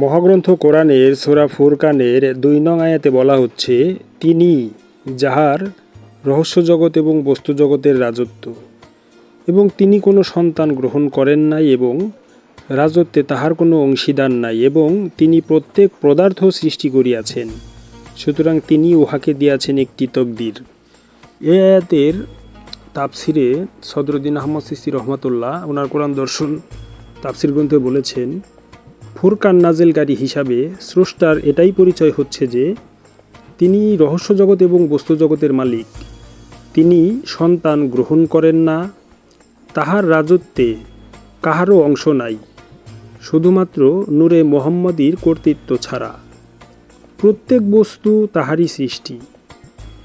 মহাগ্রন্থ কোরআনের সোরা ফুরকানের দুই নং আয়াতে বলা হচ্ছে, তিনি যাহার রহস্য জগৎ এবং বস্তু জগতের রাজত্ব এবং তিনি কোনো সন্তান গ্রহণ করেন নাই এবং রাজত্বে তাহার কোনো অংশীদার নাই এবং তিনি প্রত্যেক পদার্থ সৃষ্টি করিয়াছেন, সুতরাং তিনি উহাকে দিয়াছেন একটি তকদির। এ আয়াতের তাপসিরে সদরুদ্দিন আহমদ সিসি রহমতুল্লাহ ওনার কোরআন দর্শন তাপসির গ্রন্থে বলেছেন ফুরকান নাজেলকারী হিসাবে স্রষ্টার এটাই পরিচয় হচ্ছে যে, তিনি রহস্য জগৎ এবং বস্তু জগতের মালিক। তিনি সন্তান গ্রহণ করেন না, তাহার রাজত্বে কাহারও অংশ নাই, শুধুমাত্র নূরে মোহাম্মদীর কর্তৃত্ব ছাড়া। প্রত্যেক বস্তু তাহারই সৃষ্টি।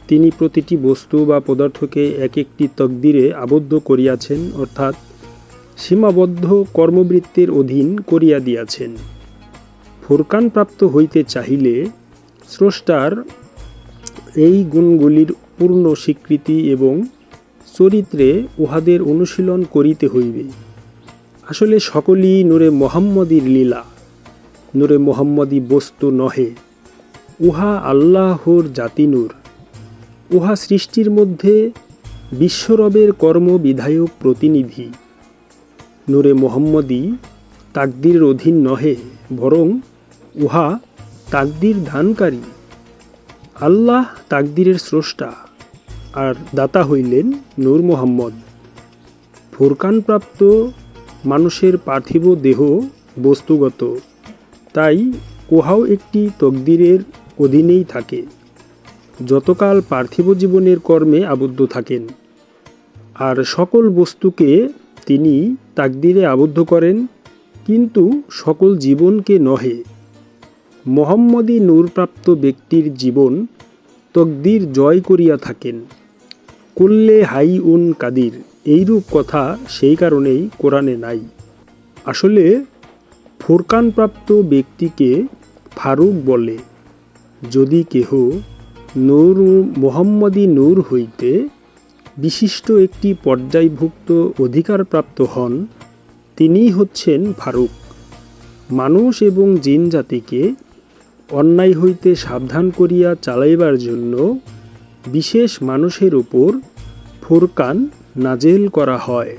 তিনি প্রতিটি বস্তু বা পদার্থকে এক একটি তকদিরে আবদ্ধ করিয়াছেন, অর্থাৎ সীমাবদ্ধ কর্মবৃত্তের অধীন করিয়া দিয়াছেন। ফুরকানপ্রাপ্ত হইতে চাহিলে স্রষ্টার এই গুণগুলির পূর্ণ স্বীকৃতি এবং চরিত্রে উহাদের অনুশীলন করিতে হইবে। আসলে সকলই নূরে মোহাম্মদীর লীলা, নূরে মোহাম্মদী বস্তু নহে। উহা আল্লাহর জাতিনূর। উহা সৃষ্টির মধ্যে বিশ্বরবের কর্মবিধায়ক প্রতিনিধি। নূরে মোহাম্মদী তাকদির অধীন নহে, বরং উহা তাকদির দানকারী। আল্লাহ তাকদিরের স্রষ্টা, আর দাতা হইলেন নূর মোহাম্মদ। ফুরকানপ্রাপ্ত মানুষের পার্থিব দেহ বস্তুগত, তাই উহাও একটি তকদিরের অধীনেই থাকে। যতকাল পার্থিব জীবনের কর্মে আবদ্ধ থাকেন, আর সকল বস্তুকে তিনি তাকদিরে আবদ্ধ করেন, কিন্তু সকল জীবনকে নহে। মোহাম্মদী নূরপ্রাপ্ত ব্যক্তির জীবন তকদির জয় করিয়া থাকেন। কুল্লে হাই উন কাদির, এইরূপ কথা সেই কারণেই কোরআনে নাই। আসলে ফুরকানপ্রাপ্ত ব্যক্তিকে ফারুক বলে, যদি কেহ নূর মোহাম্মদী নূর হইতে বিশিষ্ট একটি পর্যায়ভুক্ত অধিকারপ্রাপ্ত হন, তিনিই হচ্ছেন ফারুক। মানুষ এবং জিন জাতিকে অন্যায় হইতে সাবধান করিয়া চালাইবার জন্য বিশেষ মানুষের উপর ফোরকান নাজেল করা হয়।